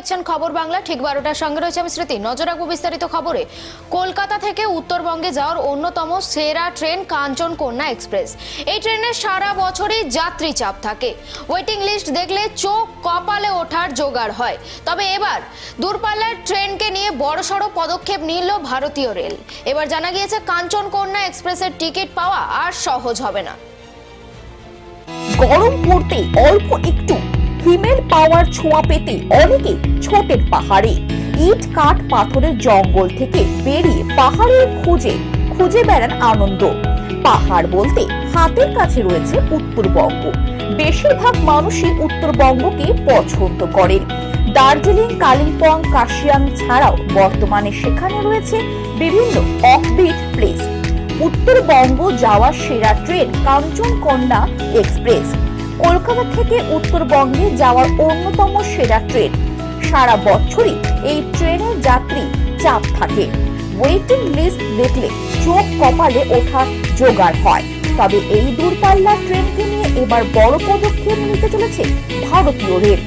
দেখছেন খবর বাংলা, ঠিক বারোটার সঙ্গে রয়েছে আমি স্মৃতি। নজর রাখব বিস্তারিত খবরে। কলকাতা থেকে উত্তরবঙ্গে যাওয়ার অন্যতম সেরা ট্রেন কাঞ্চন কন্যা এক্সপ্রেস। এই ট্রেনে সারা বছরই যাত্রী চাপ থাকে। ওয়েটিং লিস্ট দেখলে চোখ কপালে ওঠার জোগাড় হয়। তবে এবার দূরপাল্লার ট্রেনকে নিয়ে বড়সড় পদক্ষেপ নিল ভারতীয় রেল। এবার জানা গিয়েছে কাঞ্চন কন্যা এক্সপ্রেসের টিকিট পাওয়া আর সহজ হবে না। গরম পড়তে অল্প একটু হিমেল পাওয়ার ছোঁয়া পেতে অনেকে ছোটের পাহাড়ে ইট, কাঠ, পাথরের জঙ্গল থেকে বেরিয়ে পাহাড়ের খুঁজে খুঁজে বেড়ান আনন্দ। পাহাড় বলতে হাতের কাছে রয়েছে উত্তরবঙ্গ। বেশিরভাগ মানুষই উত্তরবঙ্গকে পছন্দ করেন। দার্জিলিং, কালিম্পং, কাশিয়াং ছাড়াও বর্তমানে সেখানে রয়েছে বিভিন্ন অফবিট প্লেস উত্তরবঙ্গ যাওয়ার সেরা ট্রেন কাঞ্চনকন্যা এক্সপ্রেস। কলকাতা থেকে উত্তরবঙ্গে যাওয়ার অন্যতম সেরা ট্রেন। সারা বছরই এই ট্রেনের যাত্রী চাপ থাকে। ওয়েটিং লিস্ট দেখলে চোখ কপালে ওঠার জোগাড় হয়। তবে এই দূরপাল্লার ট্রেনকে নিয়ে এবার বড় পদক্ষেপ নিতে চলেছে ভারতীয় রেল।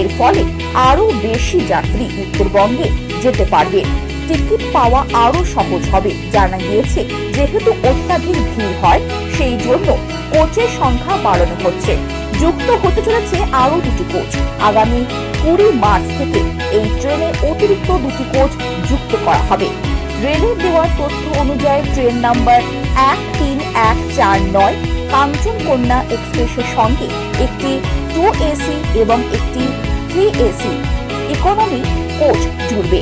এর ফলে আরও বেশি যাত্রী উত্তরবঙ্গে যেতে পারবে। টিকিট পাওয়া আরও সহজ হবে। জানা গিয়েছে, যেহেতু অত্যাধিক ভিড় হয়, সেই জন্য কোচের সংখ্যা বাড়ানো হচ্ছে। যুক্ত হতে চলেছে আরও দুটি কোচ। আগামী কুড়ি মার্চ থেকে এই ট্রেনে অতিরিক্ত দুটি কোচ যুক্ত করা হবে। রেলের দেওয়া তথ্য অনুযায়ী ট্রেন নাম্বার এক তিন এক চার নয় কাঞ্চনকন্যা এক্সপ্রেসের সঙ্গে একটি টু এসি এবং একটি থ্রি এসি ইকোনমি কোচ জুড়বে।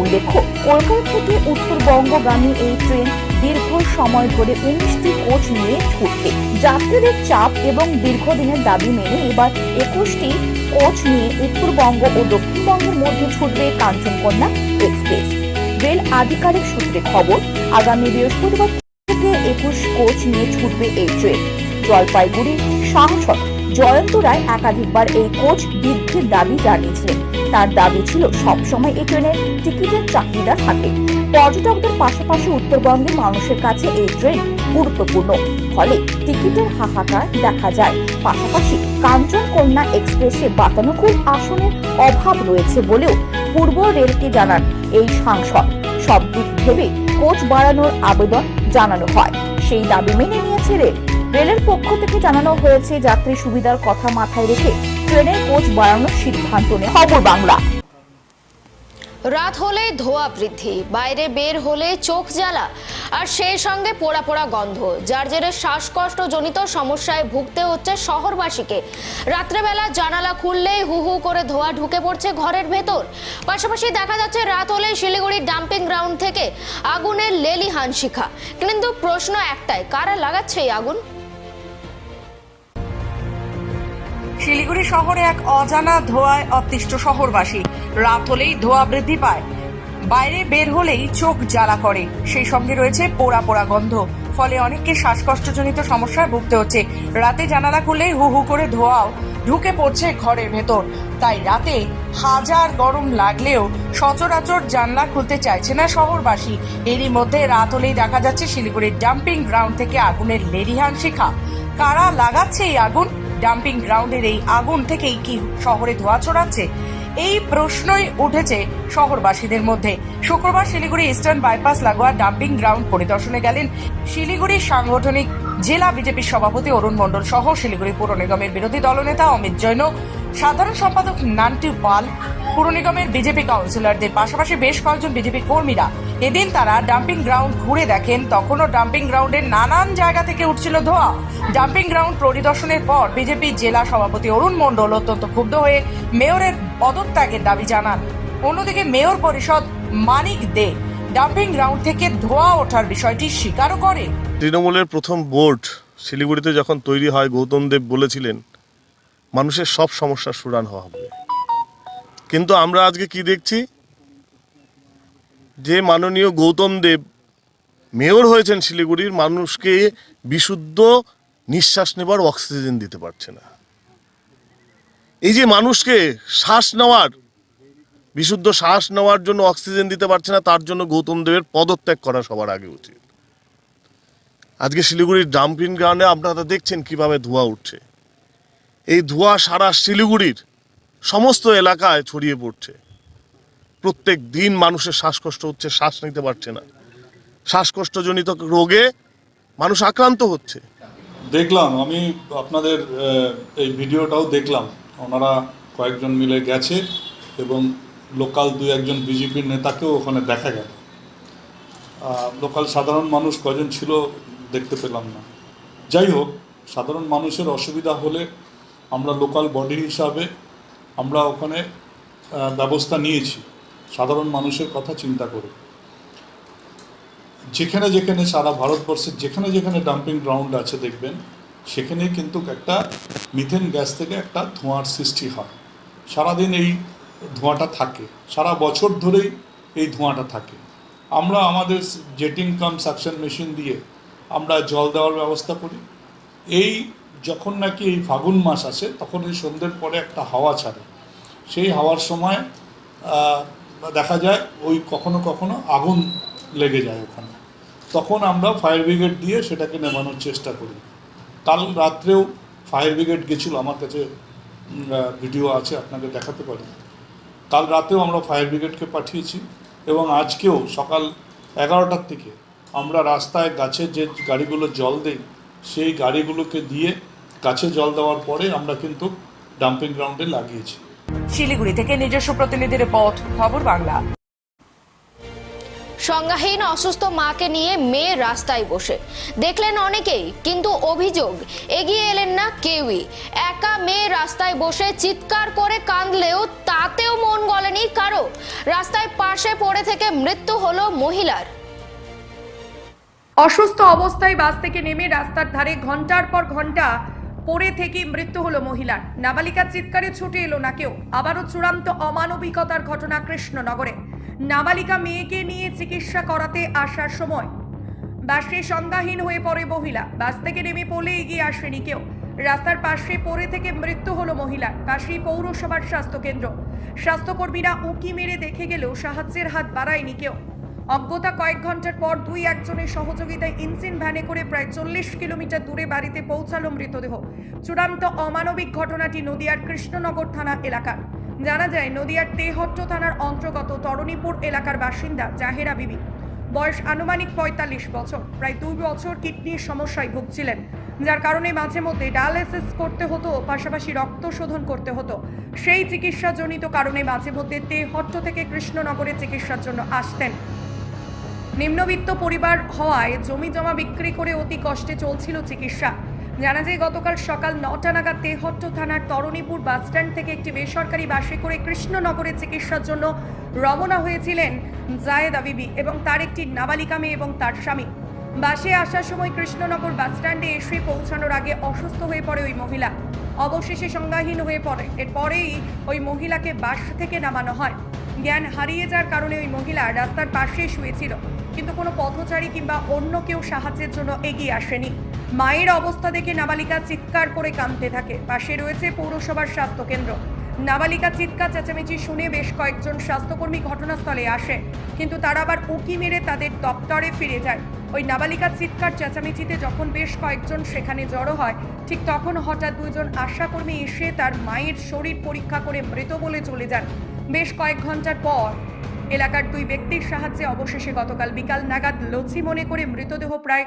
উল্লেখ্য, কলকাতা থেকে উত্তরবঙ্গগামী এই ট্রেন দীর্ঘ সময় ধরে উনিশটি কোচ নিয়ে ছুটবে যাত্রীদের চাপ এবং দীর্ঘদিনের দাবি মেনে এবার একুশটি কোচ নিয়ে উত্তরবঙ্গ ও দক্ষিণবঙ্গের মধ্যে ছুটবে কাঞ্চনকন্যা এক্সপ্রেস। রেল আধিকারিক সূত্রে খবর, আগামী বৃহস্পতিবার থেকে একুশ কোচ নিয়ে ছুটবে এই ট্রেন। জলপাইগুড়ি সাংসদ জয়ন্ত রায় একাধিকবার এই কোচ বৃদ্ধির দাবি জানিয়েছিলেন। তার দাবি ছিল সবসময় এই ট্রেনের টিকিটের চাহিদা থাকে। পর্যটকদের পাশাপাশি উত্তরবঙ্গের মানুষের কাছে এই ট্রেন গুরুত্বপূর্ণ। ফলে টিকিটের হাহাকার দেখা যায়। পাশাপাশি কাঞ্চনকন্যা এক্সপ্রেসে বাতানুকূল আসনের অভাব রয়েছে বলেও পূর্ব রেলকে জানান এই সাংসদ। সব দিক ভেবে কোচ বাড়ানোর আবেদন জানানো হয়। সেই দাবি মেনে নিয়েছে রেল। রেলের পক্ষ থেকে জানানো হয়েছে, যাত্রী সুবিধার কথা মাথায় রেখে ট্রেনের কোচ বাড়ানোর সিদ্ধান্ত নেয় খবর বাংলা। রাত হলে ধোয়া বৃদ্ধি, বাইরে বের হলে চোখ জ্বালা, আর সেই সঙ্গে পোড়া পোড়া গন্ধ, যার জেরে শ্বাসকষ্ট জনিত সমস্যায় ভুগতে হচ্ছে শহরবাসীকে। রাত্রেবেলা জানালা খুললেই হু হু করে ধোয়া ঢুকে পড়ছে ঘরের ভেতর। পাশাপাশি দেখা যাচ্ছে রাত হলে শিলিগুড়ির ডাম্পিং গ্রাউন্ড থেকে আগুনের লেলিহান শিখা। কিন্তু প্রশ্ন একটাই, কারা লাগাচ্ছে এই আগুন? শিলিগুড়ি শহরে এক অজানা ধোঁয়ায় অতিষ্ঠ শহরবাসী। রাত হলেই ধোঁয়া বৃদ্ধি পায়। বাইরে বের হলেই চোখ জ্বালা করে। সেই সঙ্গে রয়েছে পোড়া পোড়া গন্ধ। ফলে অনেককে শ্বাসকষ্টজনিত সমস্যায় ভুগতে হচ্ছে। রাতে জানালা খুললেই হু হু করে ধোঁয়াও ঢুকে পড়ছে ঘরের ভেতর। তাই রাতে হাজার গরম লাগলেও সচরাচর জানলা খুলতে চাইছে না শহরবাসী। এরই মধ্যে রাত হলেই দেখা যাচ্ছে শিলিগুড়ির ডাম্পিং গ্রাউন্ড থেকে আগুনের লেরিহান শিখা। কারা লাগাচ্ছে এই আগুন? ডাম্পিং গ্রাউন্ডের এই আগুন থেকেই কি শহরে ধোঁয়া ছড়াচ্ছে? এই প্রশ্নই উঠেছে শহরবাসীদের মধ্যে। শুক্রবার শিলিগুড়ি ইস্টার্ন বাইপাস লাগোয়া ডাম্পিং গ্রাউন্ড পরিদর্শনে গেলেন শিলিগুড়ির সাংগঠনিক জেলা বিজেপির সভাপতি অরুণ মণ্ডল সহ শিলিগুড়ি পৌর নিগমের বিরোধী দলনেতা অমিত জৈন, সাধারণ সম্পাদক নান্টু পাল, পুর নিগমের বিজেপি কাউন্সিলরদের পাশাপাশি বেশ কয়েকজন বিজেপি কর্মীরা এদিন তারা ডাম্পিং গ্রাউন্ড ঘুরে দেখেন, তখনও ডাম্পিং গ্রাউন্ডের নানান জায়গা থেকে উঠছিল ধোঁয়া। ডাম্পিং গ্রাউন্ড পরিদর্শনের পর বিজেপি জেলা সভাপতি অরুণ মণ্ডল অত্যন্ত ক্ষুব্ধ হয়ে মেয়রের পদত্যাগের দাবি জানান। অন্যদিকে মেয়র পরিষদ মানিক দে ডাম্পিং গ্রাউন্ড থেকে ধোঁয়া ওঠার বিষয়টি স্বীকারও করে তৃণমূলের প্রথম বোর্ড শিলিগুড়িতে যখন তৈরি হয়, গৌতম দেব বলেছিলেন, মানুষের সব সমস্যার সুরান হওয়া হবে। কিন্তু আমরা আজকে কি দেখছি? যে মাননীয় গৌতম দেব মেয়র হয়েছেন শিলিগুড়ির, মানুষকে বিশুদ্ধ নিঃশ্বাস নেবার অক্সিজেন দিতে পারছে না। এই যে মানুষকে শ্বাস নেওয়ার, বিশুদ্ধ শ্বাস নেওয়ার জন্য অক্সিজেন দিতে পারছে না, তার জন্য গৌতম দেবের পদত্যাগ করা সবার আগে উচিত। আজকে শিলিগুড়ির ডাম্পিং গ্রাউন্ডে আপনারা দেখছেন কীভাবে ধোঁয়া উঠছে। এই ধোঁয়া সারা শিলিগুড়ির সমস্ত এলাকায় ছড়িয়ে পড়ছে। প্রত্যেক দিন মানুষের শ্বাসকষ্ট হচ্ছে, শ্বাস নিতে পারছে না। শ্বাসকষ্টজনিত রোগে মানুষ আক্রান্ত হচ্ছে। দেখলাম, আমি আপনাদের এই ভিডিওটাও দেখলাম। ওনারা কয়েকজন মিলে গেছে এবং লোকাল দু একজন বিজেপির নেতাকেও ওখানে দেখা গেল। লোকাল সাধারণ মানুষ কজন ছিল দেখতে পেলাম না। যাই হোক, সাধারণ মানুষের অসুবিধা হলে আমরা লোকাল বডি হিসাবে আমরা ওখানে ব্যবস্থা নিয়েছি। সাধারণ মানুষের কথা চিন্তা করে যেখানে যেখানে সারা ভারতবর্ষের যেখানে যেখানে ডাম্পিং গ্রাউন্ড আছে দেখবেন, সেখানে কিন্তু একটা মিথেন গ্যাস থেকে একটা ধোঁয়ার সৃষ্টি হয়। সারাদিন এই ধোঁয়াটা থাকে। সারা বছর ধরেই এই ধোঁয়াটা থাকে। আমরা আমাদের জেটিং কাম সাকশন মেশিন দিয়ে আমরা জল দেওয়ার ব্যবস্থা করি। এই যখন নাকি এই ফাগুন মাস আসে, তখন এই সন্ধ্যের পরে একটা হাওয়া ছাড়ে। সেই হাওয়ার সময় দেখা যায় ওই কখনো কখনো আগুন লেগে যায় ওখানে। তখন আমরা ফায়ার ব্রিগেড দিয়ে সেটাকে নেভানোর চেষ্টা করি। কাল রাত্রেও ফায়ার ব্রিগেড গেছিল, আমার কাছে ভিডিও আছে, আপনাকে দেখাতে পারি। কাল রাতেও আমরা ফায়ার ব্রিগেডকে পাঠিয়েছি এবং আজকেও সকাল এগারোটার থেকে আমরা রাস্তায় গাছে যে গাড়িগুলো জল দেই, সেই গাড়িগুলোকে দিয়ে গাছে জল দেওয়ার পরে আমরা কিন্তু ডাম্পিং গ্রাউন্ডে লাগিয়েছি। শিলিগুড়ি থেকে নিজস্ব প্রতিনিধি রিপোর্ট খবর বাংলা। সংজ্ঞাহীন অসুস্থ মাকে নিয়ে মেয়ে রাস্তায় বসে। দেখলেন অনেকেই কিন্তু অভিযোগ এগিয়ে এলেন না কেউই। একা মেয়ে রাস্তায় বসে চিৎকার করে কাঁদলেও তাতেও মন গলেনি কারও। রাস্তায় পাশে পড়ে থেকে মৃত্যু হলো মহিলার। অসুস্থ অবস্থায় বাস থেকে নেমে রাস্তার ধারে ঘণ্টার পর ঘণ্টা পড়ে থেকে মৃত্যু হলো মহিলার। নাবালিকার চিৎকারে ছুটে এলো না কেউ। আবারও চূড়ান্ত অমানবিকতার ঘটনা কৃষ্ণনগরে। নাবালিকা মেয়েকে নিয়ে চিকিৎসা করাতে আসার সময় বাসে সংজ্ঞাহীন হয়ে পড়ে মহিলা। বাস থেকে নেমে পড়লে এগিয়ে আসেনি কেউ। রাস্তার পাশে পড়ে থেকে মৃত্যু হলো মহিলার। পাশেই পৌরসভার স্বাস্থ্যকেন্দ্র। স্বাস্থ্যকর্মীরা উঁকি মেরে দেখে গেলেও সাহায্যের হাত বাড়ায়নি কেউ। অজ্ঞতা কয়েক ঘণ্টার পর দুই একজনের সহযোগিতায় ইঞ্জিন ভ্যানে করে প্রায় চল্লিশ কিলোমিটার দূরে বাড়িতে পৌঁছালো মৃতদেহ। চূড়ান্ত অমানবিক ঘটনাটি নদিয়ার কৃষ্ণনগর থানা এলাকার। জানা যায়, নদিয়ার তেহট্ট থানার অন্তর্গত তরণীপুর এলাকার বাসিন্দা জাহেরা বিবি। বয়স আনুমানিক পঁয়তাল্লিশ বছর। প্রায় দুই বছর কিডনির সমস্যায় ভুগছিলেন। যার কারণে মাঝে মধ্যে ডায়ালিসিস করতে হতো, পাশাপাশি রক্ত শোধন করতে হতো। সেই চিকিৎসাজনিত কারণে মাঝে মধ্যে তেহট্ট থেকে কৃষ্ণনগরে চিকিৎসার জন্য আসতেন। নিম্নবিত্ত পরিবার হওয়ায় জমি জমা বিক্রি করে অতি কষ্টে চলছিল চিকিৎসা। জানা যায়, গতকাল সকাল নটা নাগাদ তেহট্ট থানার তরণীপুর বাসস্ট্যান্ড থেকে একটি বেসরকারি বাসে করে কৃষ্ণনগরে চিকিৎসার জন্য রওনা হয়েছিলেন জায়েদা বিবি এবং তার একটি নাবালিকা মেয়ে এবং তার স্বামী। বাসে আসার সময় কৃষ্ণনগর বাসস্ট্যান্ডে এসে পৌঁছানোর আগে অসুস্থ হয়ে পড়ে ওই মহিলা। অবশেষে সংজ্ঞাহীন হয়ে পড়ে। এরপরেই ওই মহিলাকে বাস থেকে নামানো হয়। জ্ঞান হারিয়ে যাওয়ার কারণে ওই মহিলা রাস্তার পাশে শুয়েছিল। কিন্তু কোনো পথচারী কিংবা অন্য কেউ সাহায্যের জন্য এগিয়ে আসেনি। মায়ের অবস্থা দেখে নাবালিকা চিৎকার করে কাঁদতে থাকে। পাশে রয়েছে পৌরসভার স্বাস্থ্যকেন্দ্র। নাবালিকা চিৎকার চেঁচামেচি শুনে বেশ কয়েকজন স্বাস্থ্যকর্মী ঘটনাস্থলে আসে। কিন্তু তারা আবার উকি মেরে তাদের দপ্তরে ফিরে যায়। ওই নাবালিকা চিৎকার চেঁচামেচিতে যখন বেশ কয়েকজন সেখানে জড়ো হয়, ঠিক তখন হঠাৎ দুজন আশাকর্মী এসে তার মায়ের শরীর পরীক্ষা করে মৃত বলে চলে যান। বেশ কয়েক ঘণ্টার পর এলাকার দুই ব্যক্তির সাহায্যে অবশেষে গতকাল বিকাল নাগাদ লচি মনে করে মৃতদেহ প্রায়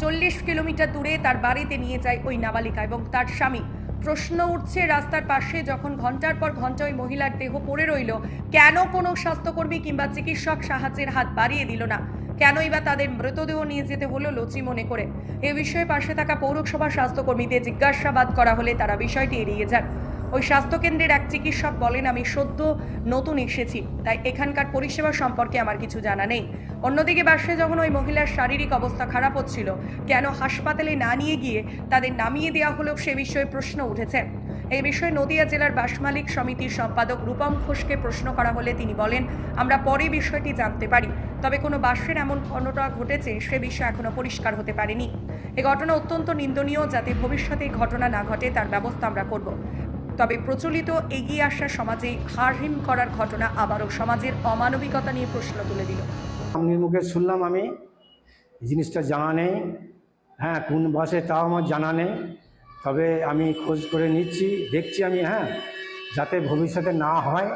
চল্লিশ কিলোমিটার দূরে তার বাড়িতে নিয়ে যায় ওই নাবালিকা এবং তার স্বামী। প্রশ্ন উঠছে রাস্তার পাশে যখন ঘণ্টার পর ঘণ্টা ওই মহিলার দেহ পড়ে রইল, কেন কোনো স্বাস্থ্যকর্মী কিংবা চিকিৎসক সাহায্যের হাত বাড়িয়ে দিল না? কেনই বা তাদের মৃতদেহ নিয়ে যেতে হলো লচি মনে করে? এ বিষয়ে পাশে থাকা পৌরসভার স্বাস্থ্যকর্মীদের জিজ্ঞাসাবাদ করা হলে তারা বিষয়টি এড়িয়ে যান। ওই স্বাস্থ্যকেন্দ্রের এক চিকিৎসক বলেন, আমি সদ্য নতুন এসেছি, তাই এখানকার পরিষেবা সম্পর্কে আমার কিছু জানা নেই। অন্যদিকে বাসে যখন ওই মহিলার শারীরিক অবস্থা খারাপ হচ্ছিল, কেন হাসপাতালে না নিয়ে গিয়ে তাদের নামিয়ে দেওয়া হলেও সে বিষয়ে প্রশ্ন উঠেছে। এই বিষয়ে নদিয়া জেলার বাস মালিক সমিতির সম্পাদক রূপম ঘোষকে প্রশ্ন করা হলে তিনি বলেন, আমরা পরে বিষয়টি জানতে পারি, তবে কোনো বাসের এমন ঘটনা ঘটেছে, সে বিষয়ে এখনও পরিষ্কার হতে পারেনি। এ ঘটনা অত্যন্ত নিন্দনীয়, যাতে ভবিষ্যতে ঘটনা না ঘটে তার ব্যবস্থা আমরা করব। তবে প্রচলিত এগিয়ে আসা সমাজে হারহিম করার ঘটনা আবারও সমাজের অমানবিকতা নিয়ে প্রশ্ন তুলে দিল। আপনি মুখে শুনলাম আমি জিনিসটা জানা নেই। হ্যাঁ কোন বাসে তাও আমার জানা নেই। তবে আমি খোঁজ করে নিচ্ছি, দেখছি আমি হ্যাঁ যাতে ভবিষ্যতে না হয়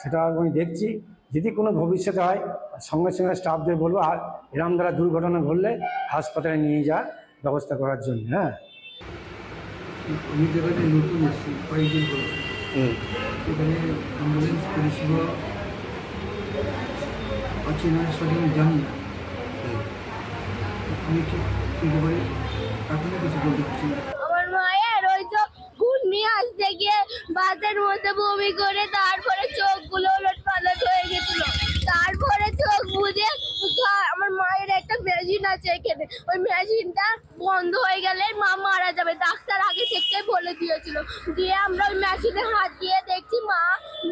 সেটা আমি দেখছি। যদি কোনো ভবিষ্যতে হয়, সঙ্গে সঙ্গে স্টাফদের বলব আর এরম দ্বারা দুর্ঘটনা ঘটলে হাসপাতালে নিয়ে যাওয়ার ব্যবস্থা করার জন্য হ্যাঁ। আমি যেখানে নতুন এসেছি কয়েকদিন হলো এখানে অ্যাম্বুলেন্স পরিষেবা আছে না সেটা আমি জানি না। আমি ঠিক এই ব্যাপারে এখনও কিছু বলতে পারছি না আমার মায়ের ওই তো ঘূর্ণি আসতে গিয়ে বাসের মধ্যে বমি করে তারপরে চোখগুলো ওলট পালট হয়ে গেছিল তারপরে চোখ বুঝে ঘা- আমার মায়ের একটা মেশিন আছে এখানে। ওই মেশিনটা বন্ধ হয়ে গেলে মা মারা যাবে। ডাক্তার আগে থেকে বলে দিয়েছিল। দিয়ে আমরা ওই মেশিনে হাত দিয়ে দেখছি মা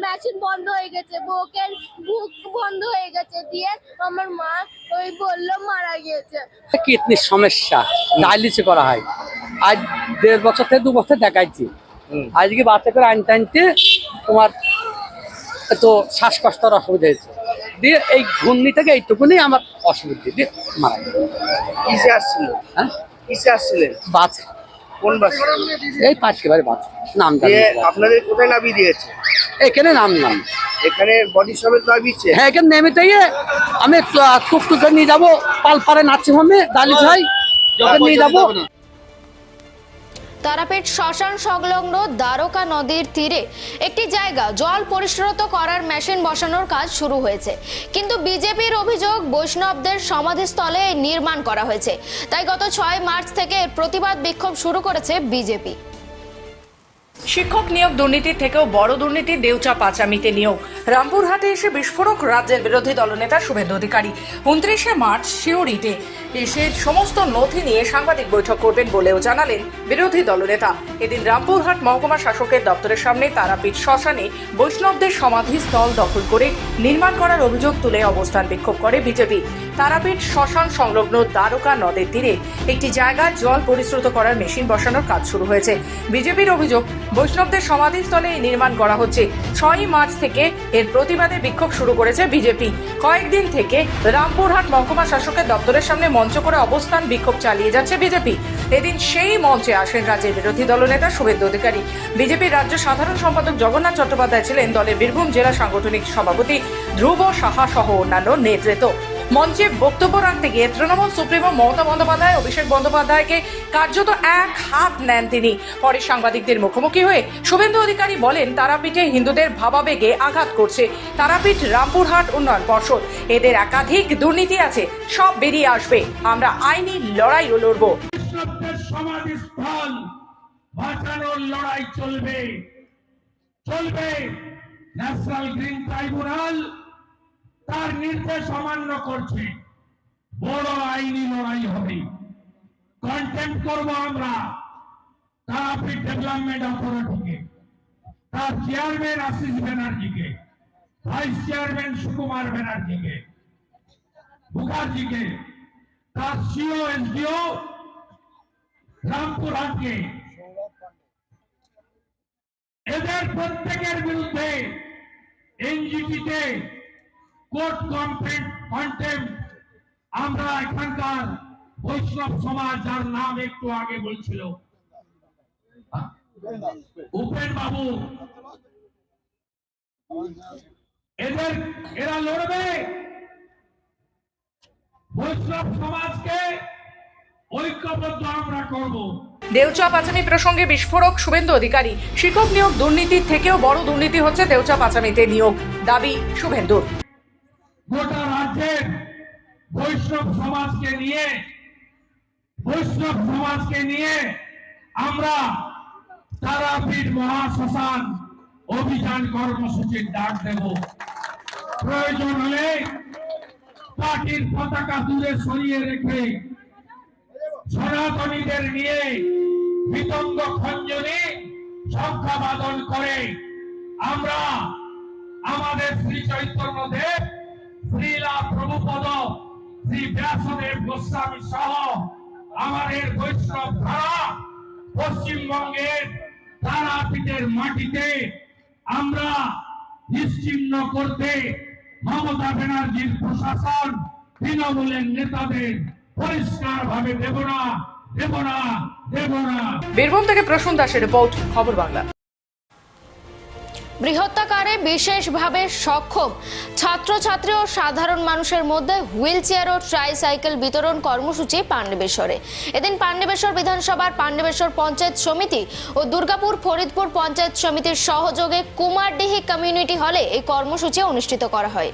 মেশিন বন্ধ হয়ে গেছে। বুকের বুক বন্ধ হয়ে গেছে। দিয়ে আমার মা ওই বলল মারা গিয়েছে। কিডনির সমস্যা। ডায়ালিসিস করা হয়। আজ দেড় বছর থেকে দু বছর দেখাইছি। আজকে বাচ্চা করে আনতে আনতে তোমার তো শ্বাসকষ্টের অসুবিধা হয়েছে। দিয়ে এই ঘূর্ণি থেকে এইটুকুনি আমার অসুবিধা দিয়ে মারা গেল। কিসে আসছিলেন? হ্যাঁ? কিসে আসছিলেন? বাঁচে কোন বাসে? এই পাঁচ এবারে বাঁচে নাম দিয়ে আপনাদের কোথায় নামিয়ে দিয়েছে? এখানে নাম নাম এখানে বডি সমেত নামিয়েছে? হ্যাঁ এখানে নেমে থেকে আমি টুকটুকে নিয়ে যাব পালপাড়ে নার্সিং হোমে হয়। যখন নিয়ে যাব। তারাপীঠ শ্মশান সংলগ্ন দ্বারকা নদীর তীরে একটি জায়গা জল পরিশ্রুত করার মেশিন বসানোর কাজ শুরু হয়েছে। কিন্তু বিজেপির অভিযোগ বৈষ্ণবদের সমাধিস্থলে নির্মাণ করা হয়েছে। তাই গত ছয় মার্চ থেকে প্রতিবাদ বিক্ষোভ শুরু করেছে বিজেপি। শিক্ষক নিয়োগ দুর্নীতির থেকেও বড় দুর্নীতি দেউচা পাচামিতে নিয়োগ। রামপুরহাটে এসে বিস্ফোরক রাজ্যের বিরোধী দলনেতা শুভেন্দু অধিকারী। উনত্রিশে মার্চ শিউরিতে এসে সমস্ত নথি নিয়ে সাংবাদিক বৈঠক করবেন বলেও জানালেন বিরোধী দলনেতা। এদিন রামপুরহাট মহকুমা শাসকের দপ্তরের সামনে তারাপীঠ শ্মশানে বৈষ্ণবদের সমাধিস্থল দখল করে নির্মাণ করার অভিযোগ তুলে অবস্থান বিক্ষোভ করে বিজেপি। তারাপীঠ শ্মশান সংলগ্ন দ্বারকা নদের তীরে একটি জায়গায় জল পরিশ্রুত করার মেশিন বসানোর কাজ শুরু হয়েছে। বিজেপির অভিযোগ, বৈষ্ণবদের সমাধিস্থলে নির্মাণ করা হচ্ছে। ছয়ই মার্চ থেকে এর প্রতিবাদে বিক্ষোভ শুরু করেছে বিজেপি। কয়েকদিন থেকে রামপুরহাট মহকুমা শাসকের দপ্তরের সামনে মঞ্চ করে অবস্থান বিক্ষোভ চালিয়ে যাচ্ছে বিজেপি এদিন সেই মঞ্চে আসেন রাজ্যের বিরোধী দলনেতা শুভেন্দু অধিকারী। বিজেপির রাজ্য সাধারণ সম্পাদক জগন্নাথ চট্টোপাধ্যায় ছিলেন দলের বীরভূম জেলা সাংগঠনিক সভাপতি ধ্রুব সাহা সহ অন্যান্য নেতৃত্ব। মঞ্চে বক্তব্য রাখতে গিয়ে তৃণমূল সুপ্রিমো মমতা বন্দ্যোপাধ্যায়, অভিষেক বন্দ্যোপাধ্যায়কে কার্যত এক হাত নেন তিনি। পরে সাংবাদিকদের মুখোমুখি হয়ে শুভেন্দু অধিকারী বলেন, তারাপীঠে হিন্দুদের ভাবাবেগে আঘাত করছে। তারাপীঠ রামপুরহাট উন্নয়ন পর্ষদ। এদের একাধিক দুর্নীতি আছে, সব বেরিয়ে আসবে। আমরা আইনি লড়াইও লড়বো। সমাধিস্থল লড়াই চলবে। চলবে ন্যাশনাল গ্রিন ট্রাইব্যুনাল। তার নির্দেশ অমান্য করছে। বড় আইনি লড়াই হবে। কন্টেম্প করব আমরা। তারাপীঠ ডেভেলপমেন্ট অথরিটিকে তার চেয়ারম্যান আশিস ব্যানার্জিকে। ভাইস চেয়ারম্যান সুকুমার ব্যানার্জিকে। মুখার্জিকে। তার সিও এসডিও রামপুরহাটকে এদের প্রত্যেকের বিরুদ্ধে এনজিটিতে কোর্ট কমপ্লেন্ট কন্টেম্প আমরা এখানকার বৈষ্ণব সমাজ, যার নাম একটু আগে বলছিল। উপেন বাবু এদের, এরা লড়বে। বৈষ্ণব সমাজকে ঐক্যবদ্ধ আমরা করব। দেউচা পাচামি প্রসঙ্গে বিস্ফোরক শুভেন্দু অধিকারী। শিক্ষক নিয়োগ দুর্নীতির থেকেও বড় দুর্নীতি হচ্ছে দেউচা পাচামিতে নিয়োগ। দাবি শুভেন্দুর। গোটা রাজ্যের বৈষ্ণব সমাজকে নিয়ে, বৈষ্ণব সমাজকে নিয়ে আমরা তারাপীঠ মহাশ্মশান অভিযান কর্মসূচির ডাক দেব। প্রয়োজন হলে পার্টির পতাকা দূরে সরিয়ে রেখে সনাতনীদের নিয়ে বিতঙ্গ খঞ্জনে সংখ্যাবাদন করে আমরা আমাদের শ্রী চৈতন্যদেব শ্রীলা প্রভুপদ, শ্রী ব্যাসদেব গোস্বামী সহ আমাদের বৈষ্ণব ধারা পশ্চিমবঙ্গের তারাপীঠের মাটিতে আমরা নিশ্চিহ্ন করতে মমতা ব্যানার্জির প্রশাসন তৃণমূলের নেতাদের পরিষ্কার ভাবে দেব না দেব না দেব না। বীরভূম থেকে প্রসূন দাসের রিপোর্ট, খবর বাংলা। বৃহত্তাকারে বিশেষভাবে সক্ষম ছাত্রছাত্রী ও সাধারণ মানুষের মধ্যে হুইল চেয়ার ও ট্রাইসাইকেল বিতরণ কর্মসূচি পাণ্ডবেশ্বরে। এদিন পাণ্ডবেশ্বর বিধানসভার পাণ্ডবেশ্বর পঞ্চায়েত সমিতি ও দুর্গাপুর ফরিদপুর পঞ্চায়েত সমিতির সহযোগে কুমারডিহি কমিউনিটি হলে এই কর্মসূচি অনুষ্ঠিত করা হয়।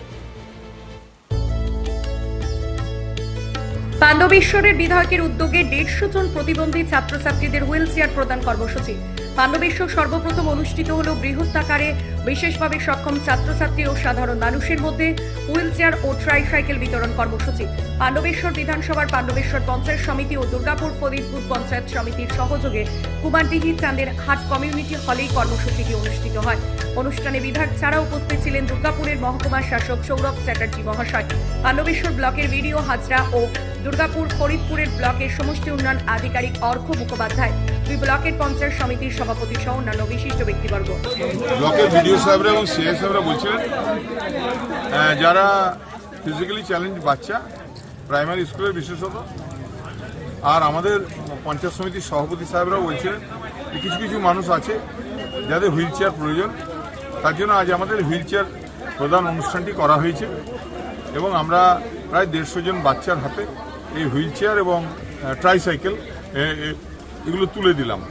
পাণ্ডবেশ্বরের বিধায়কের উদ্যোগে দেড়শো জন প্রতিবন্ধী ছাত্রছাত্রীদের হুইল চেয়ার প্রদান কর্মসূচি। পাণ্ডবেশ্বর সর্বপ্রথম অনুষ্ঠিত হল বৃহত্তাকারে, বিশেষভাবে সক্ষম ছাত্রছাত্রী ও সাধারণ মানুষের মধ্যে হুইল চেয়ার ও ট্রাইসাইকেল বিতরণ কর্মসূচি। পাণ্ডবেশ্বর বিধানসভার পাণ্ডবেশ্বর পঞ্চায়েত সমিতি ও দুর্গাপুর ফরিদপুর পঞ্চায়েত সমিতির সহযোগে কুমারডিহি চাঁদের হাট কমিউনিটি হলেই কর্মসূচিটি অনুষ্ঠিত হয়। অনুষ্ঠানে বিধায়ক ছাড়া উপস্থিত ছিলেন দুর্গাপুরের মহকুমা শাসক সৌরভ চ্যাটার্জি মহাশয়। পাণ্ডবেশ্বর ব্লকের ভিডিও হাজরা ও দুর্গাপুর ফরিদপুরের ব্লকের সমষ্টি উন্নয়ন আধিকারিক অর্ঘ মুখোপাধ্যায়। দুই ব্লকের পঞ্চায়েত সমিতির সভাপতি সহ অন্যান্য বিশিষ্ট ব্যক্তিবর্গ। ব্লকের বিডিও সাহেবরা এবং সিএ সাহেবরা বলছিলেন যারা ফিজিক্যালি চ্যালেঞ্জ বাচ্চা প্রাইমারি স্কুলের বিশেষত আর আমাদের পঞ্চায়েত সমিতির সভাপতি সাহেবরাও বলছিলেন কিছু কিছু মানুষ আছে যাদের হুইল প্রয়োজন। তার জন্য আজ আমাদের হুইল প্রদান অনুষ্ঠানটি করা হয়েছে এবং আমরা প্রায় দেড়শো জন বাচ্চার হাতে এই হুইল এবং ট্রাইসাইকেল এগুলো তুলে দিলাম।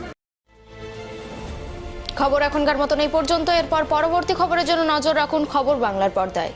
খবর এখনকার মতন এই পর্যন্ত। এরপর পরবর্তী খবরের জন্য নজর রাখুন খবর বাংলার পর্দায়।